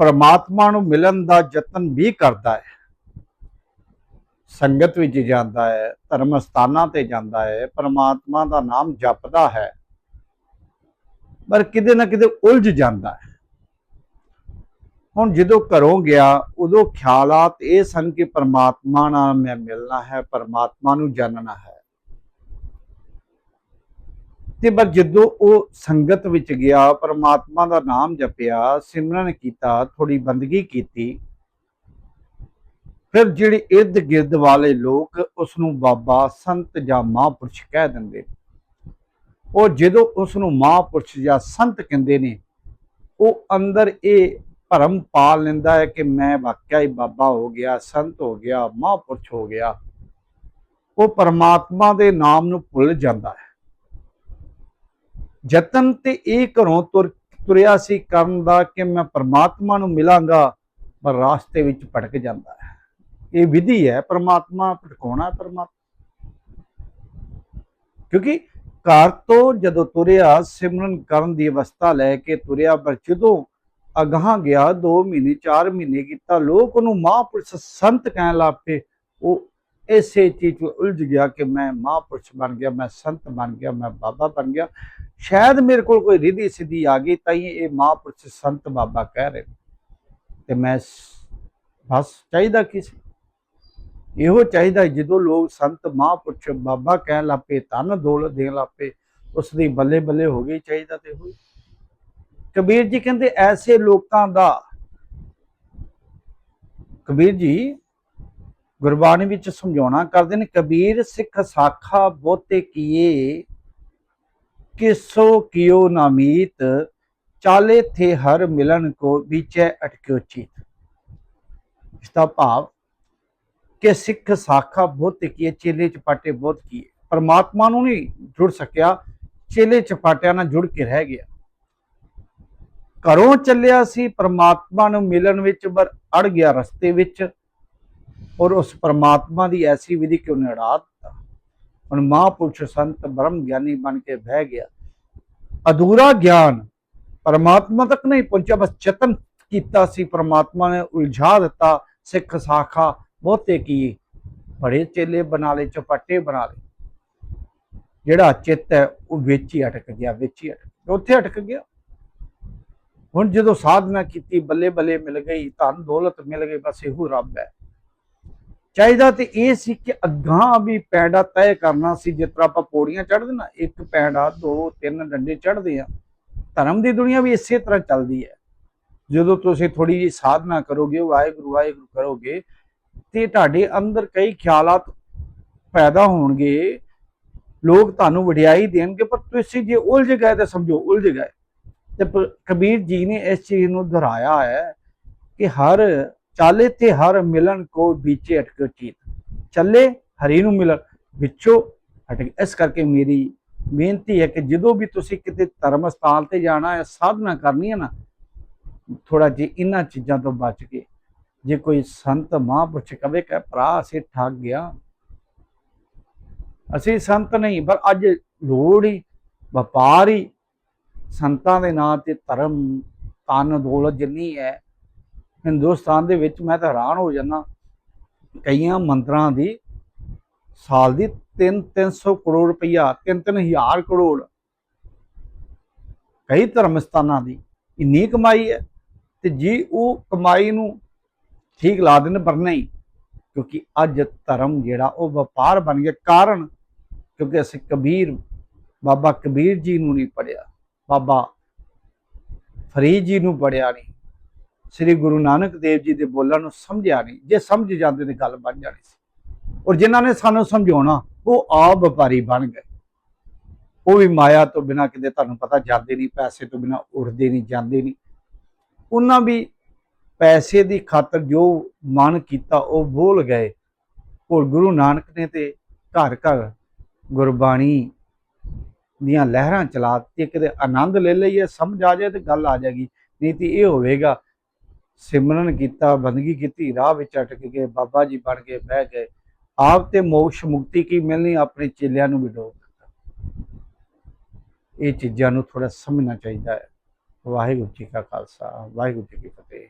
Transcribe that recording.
ਪਰਮਾਤਮਾ ਨੂੰ ਮਿਲਣ ਦਾ ਯਤਨ ਵੀ ਕਰਦਾ ਹੈ। ਸੰਗਤ ਵਿੱਚ ਜਾਂਦਾ ਹੈ, ਧਰਮ ਸਥਾਨਾਂ ਤੇ ਜਾਂਦਾ ਹੈ, ਪਰਮਾਤਮਾ ਦਾ ਨਾਮ ਜਪਦਾ ਹੈ। ਪਰ ਕਿਤੇ ਨਾ ਕਿਤੇ ਉਲਝ ਜਾਂਦਾ ਹੈ। ਹੁਣ ਜਦੋਂ ਘਰੋਂ ਗਿਆ, ਉਦੋਂ ਖਿਆਲਾਤ ਇਹ ਸਨ ਕਿ ਪਰਮਾਤਮਾ ਨਾਲ ਮੈਂ ਮਿਲਣਾ ਹੈ, ਪਰਮਾਤਮਾ ਨੂੰ ਜਾਣਨਾ ਹੈ। ਤੇ ਪਰ ਜਦੋਂ ਉਹ ਸੰਗਤ ਵਿੱਚ ਗਿਆ, ਪਰਮਾਤਮਾ ਦਾ ਨਾਮ ਜਪਿਆ, ਸਿਮਰਨ ਕੀਤਾ ਥੋੜੀ ਬੰਦਗੀ ਕੀਤੀ, ਫਿਰ ਜਿਹੜੇ ਇਰਦ ਗਿਰਦ ਵਾਲੇ ਲੋਕ ਉਸ ਨੂੰ ਬਾਬਾ ਸੰਤ ਜਾਂ ਮਹਾਂਪੁਰਸ਼ ਕਹਿ ਦਿੰਦੇ ਉਹ ਜਦੋਂ ਉਸ ਨੂੰ ਮਹਾਂਪੁਰਸ਼ ਜਾਂ ਸੰਤ ਕਹਿੰਦੇ ਨੇ, ਉਹ ਅੰਦਰ ਇਹ ਭਰਮ ਪਾ ਲੈਂਦਾ ਹੈ ਕਿ ਮੈਂ ਵਾਕਿਆ ਹੀ ਬਾਬਾ ਹੋ ਗਿਆ, ਸੰਤ ਹੋ ਗਿਆ, ਮਹਾਂਪੁਰਸ਼ ਹੋ ਗਿਆ। ਉਹ ਪਰਮਾਤਮਾ ਦੇ ਨਾਮ ਨੂੰ ਭੁੱਲ ਜਾਂਦਾ ਹੈ। ਯਤਨ ਤੇ ਇਹ ਘਰੋਂ ਤੁਰ, ਤੁਰਿਆ ਸੀ ਕਰਨ ਦਾ ਕਿ ਮੈਂ ਪਰਮਾਤਮਾ ਨੂੰ ਮਿਲਾਂਗਾ, ਪਰ ਰਾਸਤੇ ਵਿੱਚ ਭਟਕ ਜਾਂਦਾ ਹੈ। ਇਹ ਵਿਧੀ ਹੈ, ਪਰਮਾਤਮਾ ਭਟਕਾਉਣਾ ਪਰਮਾਤਮਾ। ਕਿਉਂਕਿ ਘਰ ਤੋਂ ਜਦੋਂ ਤੁਰਿਆ, ਸਿਮਰਨ ਕਰਨ ਦੀ ਅਵਸਥਾ ਲੈ ਕੇ ਤੁਰਿਆ, ਪਰ ਜਦੋਂ ਅਗਾਹ ਗਿਆ 2 ਮਹੀਨੇ 4 ਮਹੀਨੇ ਕੀਤਾ, ਲੋਕ ਉਹਨੂੰ ਮਹਾਂਪੁਰਸ਼ ਸੰਤ ਕਹਿਣ ਲੱਗ ਪਏ। ਉਹ ਇਸੇ ਚੀਜ਼ ਵਿੱਚ ਉਲਝ ਗਿਆ ਕਿ ਮੈਂ ਮਹਾਂਪੁਰਸ਼ ਬਣ ਗਿਆ, ਮੈਂ ਸੰਤ ਬਣ ਗਿਆ, ਮੈਂ ਬਾਬਾ ਬਣ ਗਿਆ। ਸ਼ਾਇਦ ਮੇਰੇ ਕੋਲ ਕੋਈ ਰਿਧੀ ਸਿੱਧੀ ਆ ਗਈ, ਤਾਂ ਹੀ ਇਹ ਮਹਾਂਪੁਰਸ਼ ਸੰਤ ਬਾਬਾ ਕਹਿ ਰਹੇ ਤੇ ਮੈਂ ਬਸ ਚਾਹੀਦਾ ਕੀ ਸੀ? ਇਹੋ ਚਾਹੀਦਾ ਜਦੋਂ ਲੋਕ ਸੰਤ ਮਹਾਂਪੁਰਸ਼ ਬਾਬਾ ਕਹਿਣ ਲੱਪੇ, ਧਨ ਦੌਲਤ ਦੇਣ ਲੱਪੇ ਉਸ ਦੀ ਬੱਲੇ ਬੱਲੇ ਹੋ ਗਈ, ਚਾਹੀਦਾ ਤੇ ਹੋਈ। ਕਬੀਰ ਜੀ ਕਹਿੰਦੇ, ਐਸੇ ਲੋਕਾਂ ਦਾ, ਕਬੀਰ ਜੀ ਗੁਰਬਾਣੀ ਵਿੱਚ ਸਮਝਾਉਣਾ ਕਰਦੇ ਨੇ, ਕਬੀਰ ਸਿੱਖ ਸਾਖਾ ਬਹੁਤੇ ਕੀਏ ਕਿਸੋ ਕਿਉ ਨਾਮੀਤ ਚਾਲੇ ਥੇ ਹਰ ਮਿਲਨ ਕੋ ਵਿਚੈ ਅਟਕਿਓ ਚੀਤ। ਇਸ ਦਾ ਭਾਵ, ਕਿ ਸਿੱਖ ਸਾਖਾ ਬਹੁਤ ਕੀਏ, ਚੇਲੇ ਚਪਾਟੇ ਬਹੁਤ ਕੀਏ। ਪਰਮਾਤਮਾ ਨੂੰ ਨਹੀਂ ਜੁੜ ਸਕਿਆ, ਚੇਲੇ ਚਪਾਟਿਆਂ ਨਾਲ ਜੁੜ ਕੇ ਰਹਿ ਗਿਆ। ਘਰੋਂ ਚੱਲਿਆ ਸੀ, ਪਰਮਾਤਮਾ ਨੂੰ ਮਿਲਣ ਵਿੱਚ ਪਰ ਅੜ ਗਿਆ ਰਸਤੇ ਵਿੱਚ, ਔਰ ਉਸ ਪਰਮਾਤਮਾ ਦੀ ਐਸੀ ਵਿਧੀ ਕਿਉਂ ਉਹਨੇ ਹੁਣ ਮਹਾਂਪੁਰਸ਼ ਸੰਤ ਬ੍ਰਹਮ ਗਿਆਨੀ ਬਣ ਕੇ ਬਹਿ ਗਿਆ। ਅਧੂਰਾ ਗਿਆਨ ਪਰਮਾਤਮਾ ਤੱਕ ਨਹੀਂ ਪਹੁੰਚਿਆ, ਬਸ ਯਤਨ ਕੀਤਾ ਸੀ। ਪਰਮਾਤਮਾ ਨੇ ਉਲਝਾ ਦਿੱਤਾ, ਸਿੱਖ ਸਾਖਾ ਬਹੁਤੇ ਕੀ ਬੜੇ ਚੇਲੇ ਬਣਾ ਲਏ, ਚਪੱਟੇ ਬਣਾ ਲਏ। ਜਿਹੜਾ ਚਿੱਤ ਹੈ, ਉਹ ਵਿੱਚ ਹੀ ਅਟਕ ਗਿਆ, ਵਿੱਚ ਹੀ ਅਟਕ ਉੱਥੇ ਅਟਕ ਗਿਆ। ਹੁਣ ਜਦੋਂ ਸਾਧਨਾ ਕੀਤੀ ਬੱਲੇ ਬੱਲੇ ਮਿਲ ਗਈ ਧਨ ਦੌਲਤ ਮਿਲ ਗਈ ਬਸ ਇਹੋ ਰੱਬ ਹੈ। ਚਾਹੀਦਾ ਤੇ ਇਹ ਸੀ ਕਿ ਅੱਗਾਂ ਵੀ ਪੈਂਡਾ ਤੈਅ ਕਰਨਾ ਸੀ, ਜਿਸ ਤਰ੍ਹਾਂ ਆਪਾਂ ਪੌੜੀਆਂ ਚੜ੍ਹਦੇ ਨਾ, ਇੱਕ ਪੈਂਡਾ ਦੋ, ਤਿੰਨ ਡੰਡੇ ਚੜ੍ਹਦੇ ਆ। ਧਰਮ ਦੀ ਦੁਨੀਆ ਵੀ ਇਸੇ ਤਰ੍ਹਾਂ ਚੱਲਦੀ ਹੈ। ਜਦੋਂ ਤੁਸੀਂ ਥੋੜੀ ਜਿਹੀ ਸਾਧਨਾ ਕਰੋਗੇ, ਵਾਹਿਗੁਰੂ ਵਾਹਿਗੁਰੂ ਕਰੋਗੇ, ਤੇ ਤੁਹਾਡੇ ਅੰਦਰ ਕਈ ਖਿਆਲਾਤ ਪੈਦਾ ਹੋਣਗੇ। ਲੋਕ ਤੁਹਾਨੂੰ ਵਡਿਆਈ ਦੇਣਗੇ, ਪਰ ਤੁਸੀਂ ਜੇ ਉਲਝ ਗਏ ਤਾਂ ਸਮਝੋ, ਉਲਝ ਗਏ। ਤੇ ਕਬੀਰ ਜੀ ਨੇ ਇਸ ਚੀਜ਼ ਨੂੰ ਦੁਹਰਾਇਆ ਹੈ ਕਿ ਹਰ ਚਾਲੇ ਤੇ ਹਰ ਮਿਲਣ ਕੋ ਵਿਚੇ ਅਟਕੋ ਚੀਤ। ਚੱਲੇ ਹਰੀ ਨੂੰ ਮਿਲਣ, ਵਿੱਚੋਂ ਅਟਕ ਇਸ ਕਰਕੇ ਮੇਰੀ ਬੇਨਤੀ ਹੈ ਕਿ ਜਦੋਂ ਵੀ ਤੁਸੀਂ ਕਿਤੇ ਧਰਮ ਸਥਾਨ ਤੇ ਜਾਣਾ ਹੈ, ਸਾਧਨਾ ਕਰਨੀ ਹੈ ਨਾ ਥੋੜਾ ਜਿਹਾ ਇਹਨਾਂ ਚੀਜ਼ਾਂ ਤੋਂ ਬਚ ਕੇ। ਜੇ ਕੋਈ ਸੰਤ ਮਹਾਂਪੁਰਸ਼ ਕਵੇ ਕਿ ਭਰਾ, ਅਸੀਂ ਠੱਗ ਗਿਆ। ਅਸੀਂ ਸੰਤ ਨਹੀਂ, ਪਰ ਅੱਜ ਲੋੜ ਹੀ, ਵਪਾਰ ਹੀ। ਸੰਤਾਂ ਦੇ ਨਾਂ ਤੇ ਧਰਮ ਤਨ ਦੌਲਤ ਜਿੰਨੀ ਹੈ ਹਿੰਦੁਸਤਾਨ ਦੇ ਵਿੱਚ ਮੈਂ ਤਾਂ ਹੈਰਾਨ ਹੋ ਜਾਂਦਾ। ਕਈਆਂ ਮੰਤਰਾਂ ਦੀ ਸਾਲ ਦੀ 3 300 ਕਰੋੜ ਰੁਪਈਆ 3 3000 ਕਰੋੜ ਕਈ ਧਰਮ ਸਥਾਨਾਂ ਦੀ ਇੰਨੀ ਕਮਾਈ ਹੈ ਤੇ ਜੀ ਉਹ ਕਮਾਈ ਨੂੰ ਠੀਕ ਲਾ ਦੇਣ ਪਰ ਨਹੀਂ, ਕਿਉਂਕਿ ਅੱਜ ਧਰਮ ਜਿਹੜਾ ਉਹ ਵਪਾਰ ਬਣ ਗਿਆ ਕਾਰਨ, ਕਿਉਂਕਿ ਅਸੀਂ ਕਬੀਰ, ਬਾਬਾ ਕਬੀਰ ਜੀ ਨੂੰ ਨਹੀਂ ਪੜਿਆ ਬਾਬਾ ਫਰੀਦ ਜੀ ਨੂੰ ਪੜਿਆ ਨਹੀਂ। ਸ੍ਰੀ ਗੁਰੂ ਨਾਨਕ ਦੇਵ ਜੀ ਦੇ ਬੋਲਾਂ ਨੂੰ ਸਮਝਿਆ ਨਹੀਂ, ਜੇ ਸਮਝ ਜਾਂਦੇ ਤੇ ਗੱਲ ਬਣ ਜਾਣੀ ਸੀ। ਔਰ ਜਿਨ੍ਹਾਂ ਨੇ ਸਾਨੂੰ ਸਮਝਾਉਣਾ, ਉਹ ਆਪ ਵਪਾਰੀ ਬਣ ਗਏ। ਉਹ ਵੀ ਮਾਇਆ ਤੋਂ ਬਿਨਾ ਕਿਤੇ ਤੁਹਾਨੂੰ ਪਤਾ ਜਾਂਦੇ ਨਹੀਂ, ਪੈਸੇ ਤੋਂ ਬਿਨਾ ਉੱਠਦੇ ਨਹੀਂ, ਜਾਂਦੇ ਨਹੀਂ। ਉਹਨਾਂ ਵੀ ਪੈਸੇ ਦੀ ਖਾਤਰ ਜੋ ਮਨ ਕੀਤਾ, ਉਹ ਭੁੱਲ ਗਏ। ਔਰ ਗੁਰੂ ਨਾਨਕ ਨੇ ਤੇ ਘਰ ਘਰ ਗੁਰਬਾਣੀ ਦੀਆਂ ਲਹਿਰਾਂ ਚਲਾ ਦਿੱਤੀ ਕਿਤੇ ਆਨੰਦ ਲੈ ਲਈਏ, ਸਮਝ ਆ ਜਾਏ ਤੇ ਗੱਲ ਆ ਜਾਏਗੀ। ਨਹੀਂ ਤੇ ਇਹ ਹੋਵੇਗਾ ਸਿਮਰਨ ਕੀਤਾ, ਬੰਦਗੀ ਕੀਤੀ, ਰਾਹ ਵਿੱਚ ਅਟਕ ਗਏ, ਬਾਬਾ ਜੀ ਬਣ ਕੇ ਬਹਿ ਗਏ। ਆਪ ਤੇ ਮੋਕਸ਼ ਮੁਕਤੀ ਕੀ ਮਿਲਣੀ? ਆਪਣੇ ਚੇਲਿਆਂ ਨੂੰ ਵੀ ਡੋਬ ਦਿੱਤਾ। ਇਹ ਚੀਜ਼ਾਂ ਨੂੰ ਥੋੜਾ ਸਮਝਣਾ ਚਾਹੀਦਾ ਹੈ। ਵਾਹਿਗੁਰੂ ਜੀ ਕਾ ਖਾਲਸਾ, ਵਾਹਿਗੁਰੂ ਜੀ ਕੀ ਫਤਿਹ।